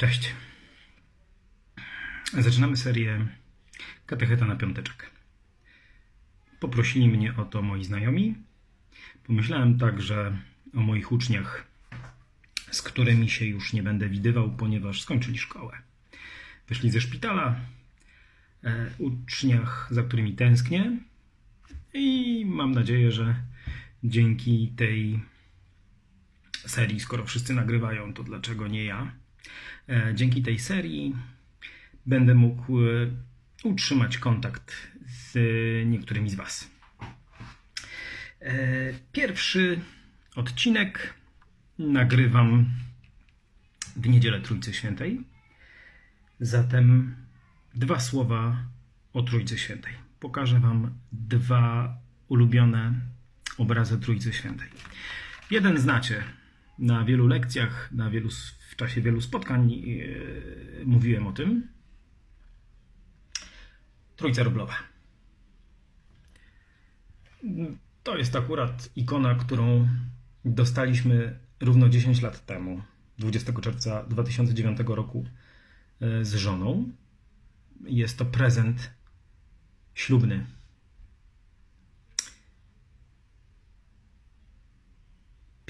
Cześć. Zaczynamy serię Katecheta na piąteczek. Poprosili mnie o to moi znajomi. Pomyślałem także o moich uczniach, z którymi się już nie będę widywał, ponieważ skończyli szkołę. Wyszli ze szpitala, e, uczniach, za którymi tęsknię i mam nadzieję, że dzięki tej serii, skoro wszyscy nagrywają, to dlaczego nie ja? E, Dzięki tej serii będę mógł e, utrzymać kontakt z e, niektórymi z Was. Pierwszy odcinek nagrywam w niedzielę Trójcy Świętej. Zatem dwa słowa o Trójcy Świętej. Pokażę Wam dwa ulubione obrazy Trójcy Świętej. Jeden znacie na wielu lekcjach, na wielu, w czasie wielu spotkań yy, mówiłem o tym. Trójca Rublowa. To jest akurat ikona, którą dostaliśmy równo 10 lat temu, 20 czerwca 2009 roku yy, z żoną. Jest to prezent ślubny.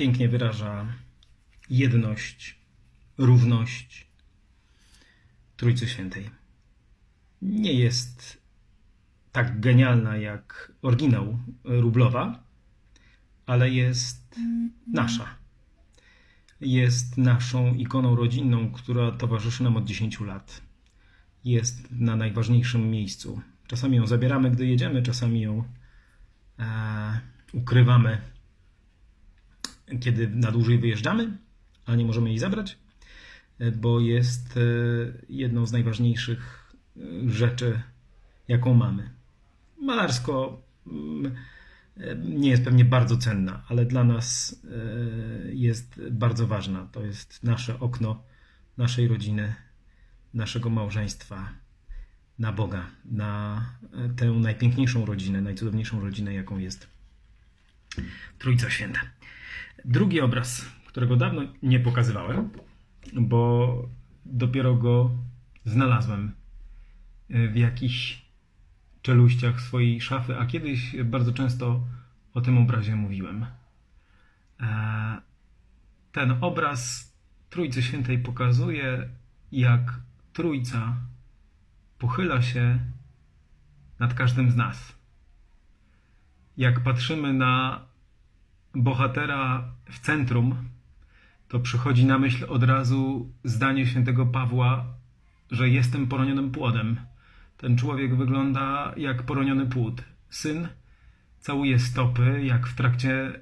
Pięknie wyraża jedność, równość Trójcy Świętej. Nie jest tak genialna jak oryginał Rublowa, ale jest nasza. Jest naszą ikoną rodzinną, która towarzyszy nam od 10 lat. Jest na najważniejszym miejscu. Czasami ją zabieramy, gdy jedziemy, czasami ją e, ukrywamy kiedy na dłużej wyjeżdżamy, ale nie możemy jej zabrać, bo jest e, jedną z najważniejszych e, rzeczy, jaką mamy. Malarsko mm, e, nie jest pewnie bardzo cenna, ale dla nas e, jest bardzo ważna. To jest nasze okno naszej rodziny, naszego małżeństwa na Boga, na e, tę najpiękniejszą rodzinę, najcudowniejszą rodzinę, jaką jest Trójca Święta. Drugi obraz, którego dawno nie pokazywałem, bo dopiero go znalazłem w jakichś czeluściach swojej szafy, a kiedyś bardzo często o tym obrazie mówiłem. E, Ten obraz Trójcy Świętej pokazuje, jak Trójca pochyla się nad każdym z nas. Jak patrzymy na bohatera w centrum, to przychodzi na myśl od razu zdanie świętego Pawła, że jestem poronionym płodem. Ten człowiek wygląda jak poroniony płód. Syn całuje stopy, jak w trakcie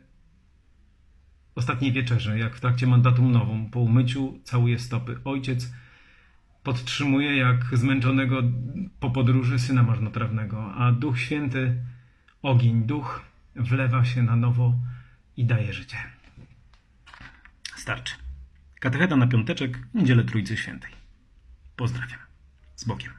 ostatniej wieczerzy, jak w trakcie mandatum nową. Po umyciu całuje stopy. Ojciec podtrzymuje jak zmęczonego po podróży syna marnotrawnego, a Duch Święty, ogień, duch wlewa się na nowo i daje życie. Starczy. Katecheta na piąteczek, niedzielę Trójcy Świętej. Pozdrawiam. Z Bogiem.